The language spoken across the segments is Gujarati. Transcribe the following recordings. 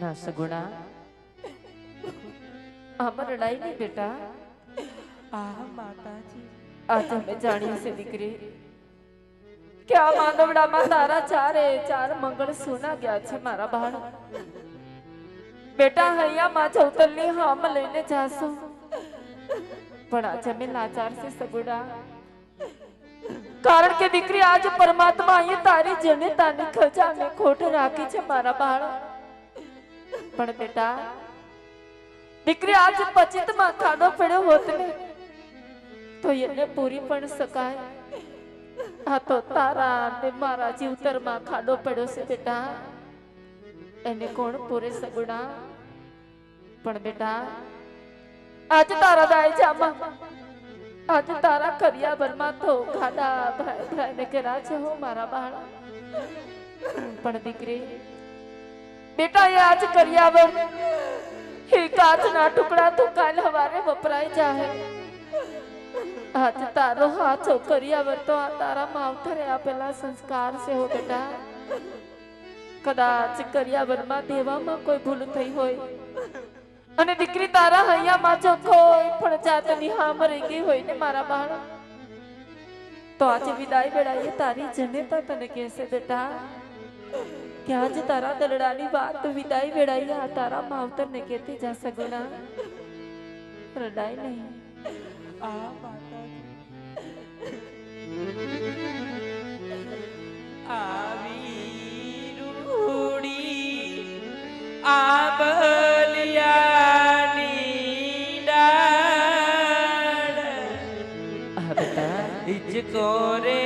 ના સગુણા. આમાં રડાઈ નહીં બેટા. આ માતાજી. આજે અમે જાણીએ છે દીકરી. કે આ માંદવડામાં તારા ચારે ચાર મંગળ સોના ગયા છે મારા બાળ. બેટા હૈયા માં ચૌતરની હામ લઈને જાશું. પણ આજે અમે લાચાર છે સગુડા કારણ કે દીકરી આજ પરમાત્મા અહીંયા તારી જનતાની ખજાને ખોટ રાખી છે મારા બાળ. પણ બેટા, દીકરી આજ પચિતમાં ખાડો પડ્યો હોત ને તો એને પૂરી પણ શકાય. આ તો તારા ને મારા જીવતરમાં ખાડો પડ્યો છે બેટા. એને કોણ પૂરે સગુણા? પણ બેટા, આજ તારા દાય જામાં આજ તારા કરિયાવરમાં તો ખાડા ભાઈ ભાઈ ને કર્યા છે હો મારા બાળા. પણ દીકરી બેટા, એ આજ કરિયાવર એ કાચના ટુકડા તો કાલ હવારે વપરાય જાહે. આજ તારો હાથો કરિયાવર તો આ તારા માવતરે આપેલા સંસ્કાર છે હો બેટા. કદાચ કરિયાવરમાં દેવામાં કોઈ ભૂલ થઈ હોય. અને દીકરી તારા હૈયામાં જો કોઈ પણ જાતની હામ રહી ગઈ હોય ને મારા બાળ. તો આજે વિદાય વેળાએ તારી જનેતા તને કહેશે બેટા. કે જ તારા દરડાની વાત વિદાય વેળાએ આ તારા માવતરને કહેતી જા સગુના રડાય નહીં આ માતા આવી રૂડી આ બલિયાની ડાડ આ બતા હિચકો રે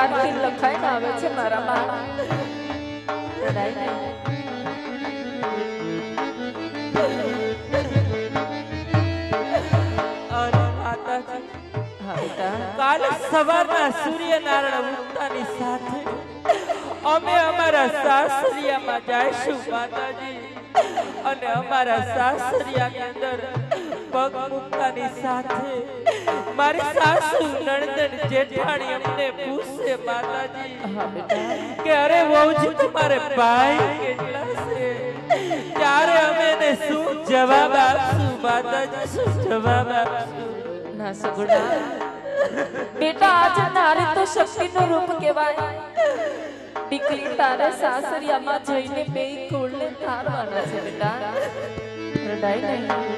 પારથી લખાઈને આવે છે મારા બા રડાય નહીં અરે માતાજી. હા બેટા કાલ સવારના સૂર્યનારાયણ ઉગતાની સાથે અમે અમારા સાસરિયામાં જઈશું માતાજી. અને અમારા સાસરિયાની અંદર પગ મુકતાની સાથે મારી સાસુ નણંદન જેઠાણી અમને પૂછશે માતાજી કે અરે વહુજી તમારે ભાઈ કેટલા છે? ત્યારે અમે ને શું જવાબ આપશું માતાજી શું જવાબ આપશું? ના સગુણા. બેટા આજ તારે તો શક્તિનું રૂપ કહેવાય. દીકરી તારે સાસરિયામાં જઈને બે કુળને તારવાના છે બેટા. રડાય નહીં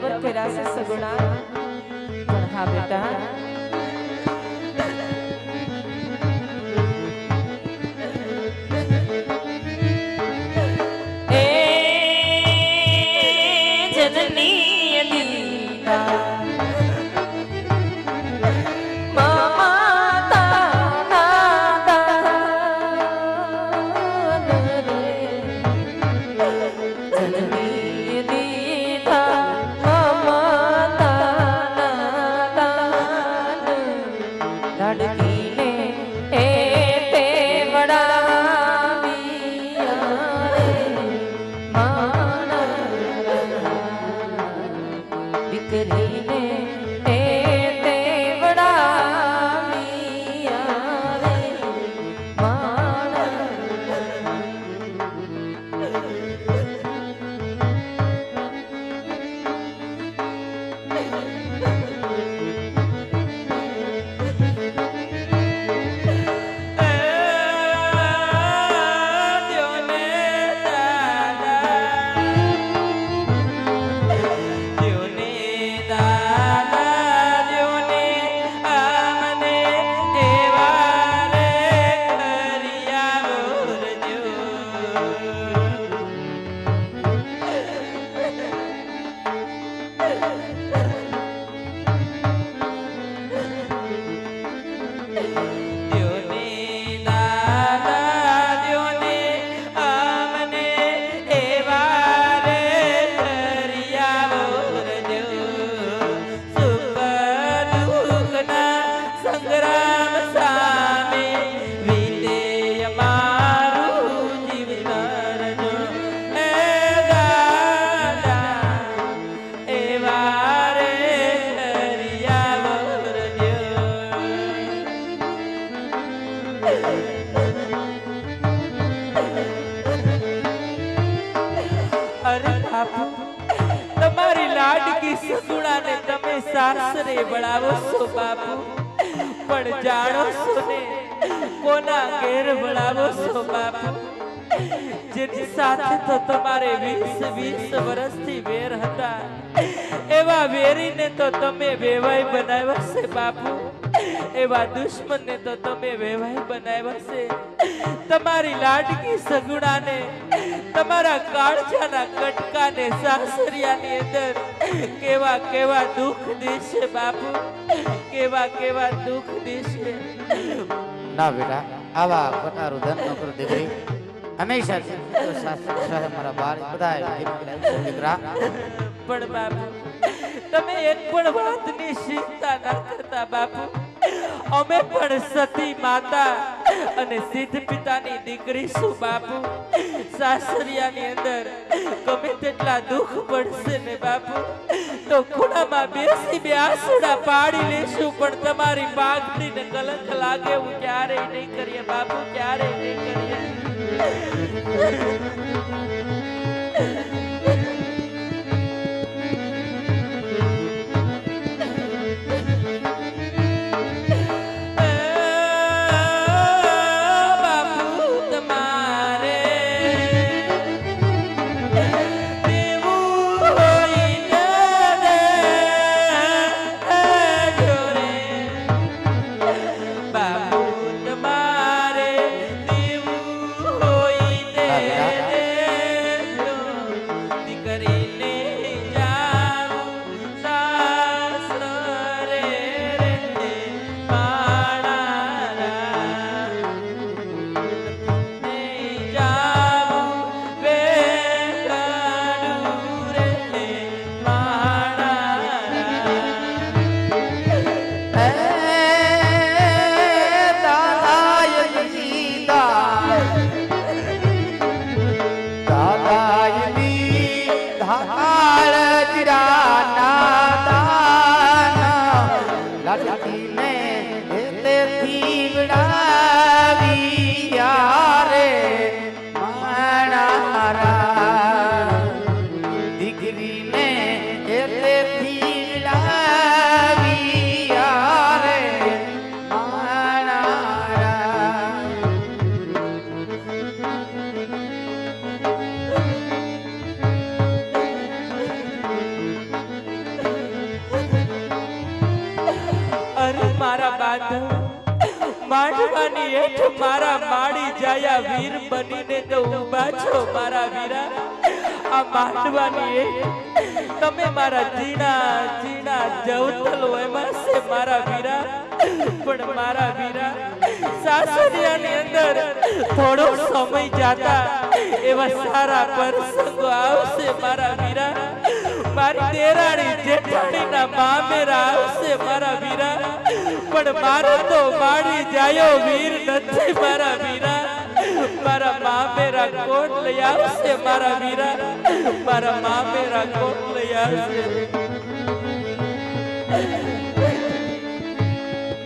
કર્યા છે સગુણા પણ હા બેટા સંગ્રામ સામે વીતે અમારું જીવન જો એ દાદા તમારી લાડકી સગુણાને તમે સાસરે બળાવો છો બાપુ. પણ જાણો છો? ને કોના ઘેર ભણાવો છો બાપુ? જેની સાથે તો તમારે વીસ વીસ વર્ષથી વેર હતા. એવા વેરીને તો તમે વેવાય બનાવ્યા છે બાપુ. એવા દુશ્મનને તો તમે વેવાય બનાવ્યા છે તમારી લાડકી સગુણાને તમારા કાળજાના કટકાને સાસરિયાની અંદર કેવા કેવા દુઃખ દેશે બાપુ? કેવા કેવા દુઃખ દેશે? ના બેટા આવા કટારું ધન ન દીકરી હંમેશા મારા બાર બધા દીકરા પણ બાપુ તમે એક પણ વાતની ચિંતા ના કરતા બાપુ. અમે પણ સતી માતા અને સિદ્ધ પિતાની દીકરી છું બાપુ? સાસરિયાની અંદર. ગમે તેટલા દુઃખ પડશે ને બાપુ, તો ખૂણામાં બેસી બે આસુડા પાડી લેશું, પણ તમારી પાઘડીને કલંક લાગે હું ક્યારેય નહીં કરીએ બાપુ, ક્યારેય નહીં કરીએ. માડી વીર બનીને તો ઊભા છો મારા વીરા, આ માંડવાની તમે મારા જીણા જીણા જવતલ એમાં છે મારા વીરા. પણ મારા વીરા સાસરિયાની અંદર થોડો સમય જાતા એવા સારા પ્રસંગો આવશે મારા વીરા. મારી તેરાણી જેઠાણીના મામેરા આવશે મારા વીરા. પણ મારો તો મારી જાયો વીર નથી મારા વીરા. મારા મા મેરા કોટ લઈ આવશે, મારા વીરા મારા મા મેરા કોટ લઈ આવશે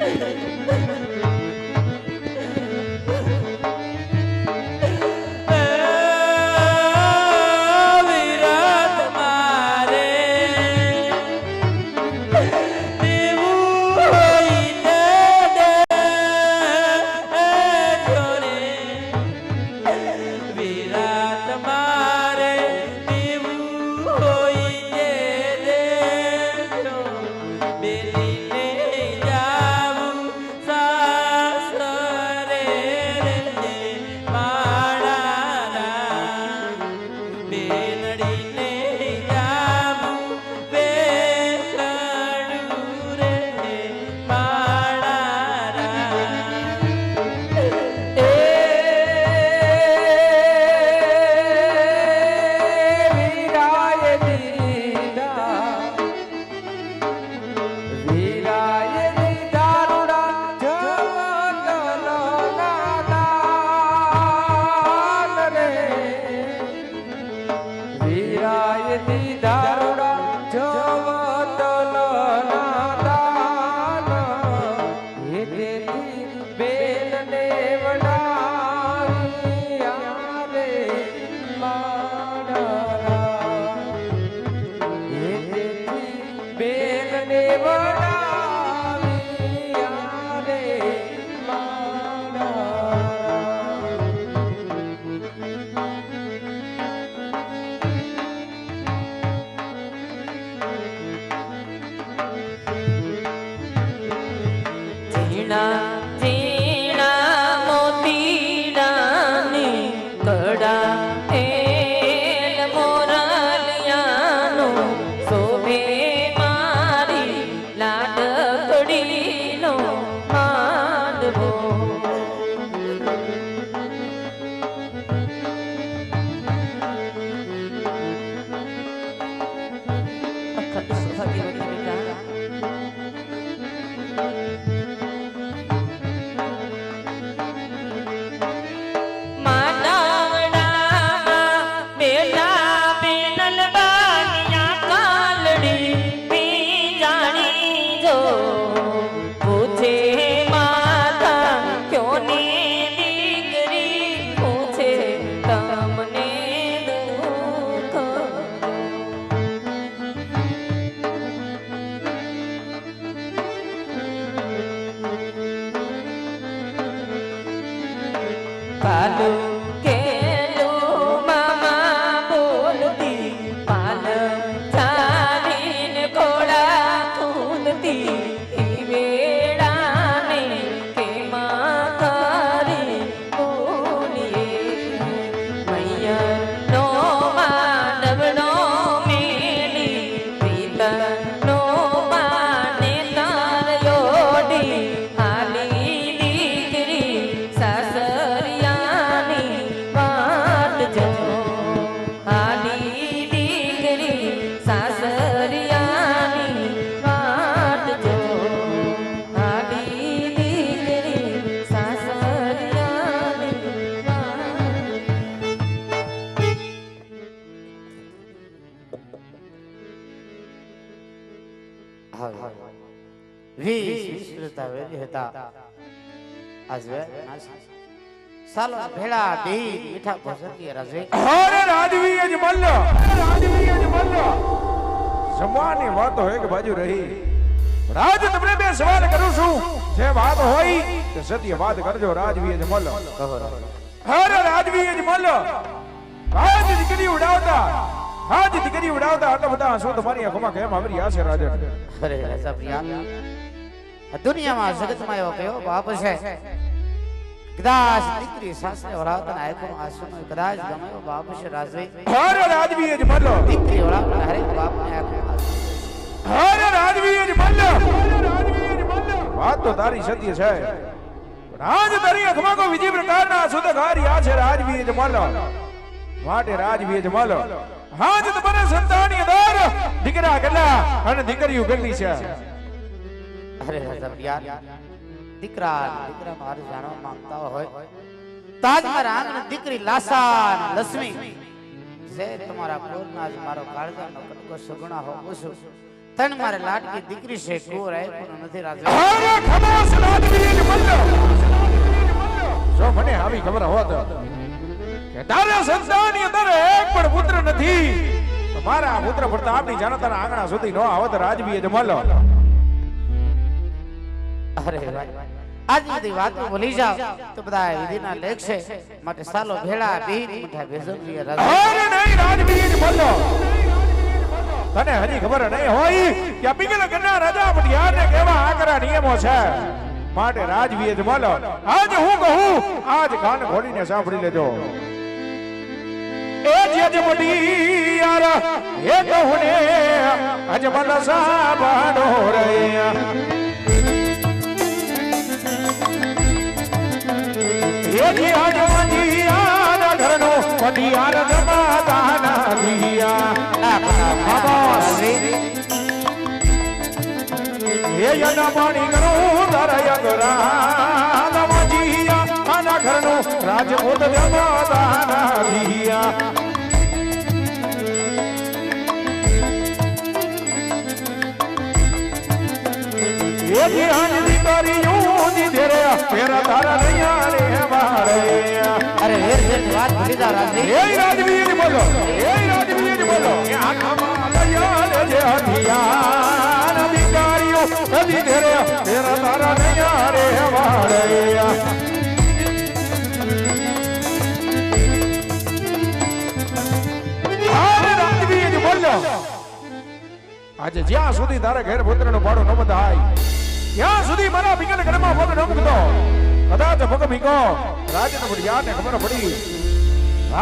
Thank you. love. વિસ્તૃતા હતા. આજવે સાલો ભેળા દી મીઠા ભોજનથી રાજવે. અરે રાજવી જ મલ્લ રાજવી જ મલ્લ જમવાની વાત હોય કે બાજુ રહી. રાજ તમને બે સવાલ કરું છું. જે વાત હોય તે સત્ય વાત કરજો રાજવી જ મલ્લ કહો. અરે રાજવી જ મલ્લ આજ દીકરી ઉડાવતા. આજ દીકરી ઉડાવતા આટલા બધા શું તમારી આંખોમાં કેમ આવી રહ્યા છે રાજન અરે રાજા પ્રિયા. દુનિયામાં જગતમાં એવો કયો બાપ છે. કદાચ દીકરી સાસરે વળાવતા આંખોમાં આંસુનો કદાચ ગમે એવો બાપ છે રાજવી. અરે રાજવી જ મલ્લ. દીકરી વળાવતા હરેક બાપને આંખોમાં આંસુ અરે રાજવી જ મલ્લ. વાત તો તારી સત્ય છે. આજ તારી આંખમાં કોઈ બીજી પ્રકારના સુધઘારી આ છે રાજવી જ મલ્લ. માટે રાજવી જ મલ્લ. આજ તમારે સંતાની દર. દીકરા કેટલા અને દીકરીઓ કેટલી છે. અરે રાજા પ્રિયા દીકરા દીકરા મારું જાણવા માંગતા હોય તાજમાં મારા દીકરી લાસા લક્ષ્મી જે તમારા કોરના જ મારો કાળજાનો કટકો સગુણા હો છું. તન મારે લાડકી દીકરી છે કોર આપ્યું નથી રાજા. અરે ખમાસ લાડકી મલ્લ જો મને આવી ખબર હોત કે તારા સંતાનની અંદર એક પણ પુત્ર નથી તો મારા પુત્ર આપની જનતાના આંગણા સુધી ન આવત રાજવીએ જમાલો અરે આજ બધી વાતો ભૂલી જાવ તો બધા વિધિના લેખ છે માટે સાલો ભેળા બીન મીઠા ભેજવરીએ રાજા. અરે નહીં, રાજવીર બોલો તને હજી ખબર નહીં હોય કે આ પિંગલ કરના રાજા પટિયા આકરા નિયમો છે? માટે રાજવીએ બોલો આજ હું કહું, આજ કાન ખોલીને સાંભળી લેજો. એ જે જ મોટી યાર એ કહું ને આજ મન પાણી ગણું ધરય ગરા મંજીયા આના ઘરનો રાજપૂત જમાતાના દિયા એજી આજ દીકરીયું દીધે રે ફેરા તારા નૈયા રે મારે. અરે વેર વેર વાત ભૂલી જા રાજવી. એ રાજવીર બોલો. એ રાજવીર બોલો. એ આખામાં લયા જે હથિયાર અધિકારીઓ કદી ધરે તેરા તારા નૈયા રે બોલો. આજે જ્યાં સુધી તારા ઘેર પુત્રનો ભાડો ન બધાય. ત્યાં સુધી મારા પિંગલ ઘરમાં પગ ન મૂકતો. કદાચ પગ ભીંગો રાજને બઢિયાને ખબર પડી.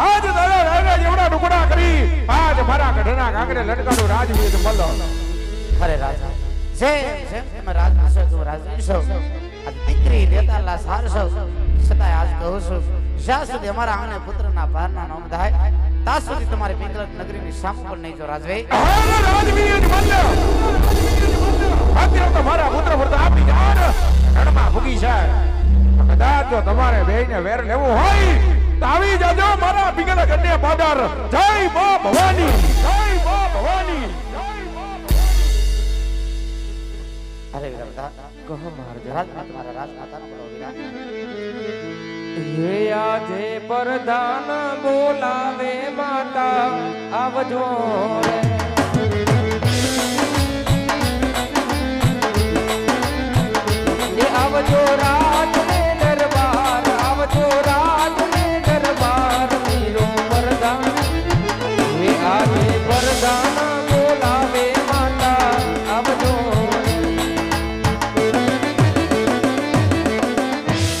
આજ દાદા રાજા જેવડા ટુકડા કરી આજ મારા ગઢના કાંગરે લટકાડું રાજવીર મલ્લો અરે રાજા જેમ જેમ તમે રાજ છો તું રાજ છો. આ દીકરી લેતા લા સાર છો. છતાંય આજ કહું છું જ્યાં સુધી અમારા આંગણે પુત્રના ભારના નામ થાય ત્યાં સુધી તમારી પિંગલક નગરીની સામે પણ નહીં જો રાજવી. રાજવી અત્યારે તો મારા પુત્ર પર તો આપી જાન રણમાં ભૂગી છે કદાચ જો તમારે બેયને વેર લેવું હોય, તો આવી જાજો મારા પિંગલ કન્યા પાદર. જય મા ભવાની, જય મા ભવાની અરે વિરમદા કહો મહારાજ રાજમાં તમારા રાજમાતાનો બડો વિરાટ હે આજે પ્રધાન બોલાવે માતા, આવજો રે. Torah.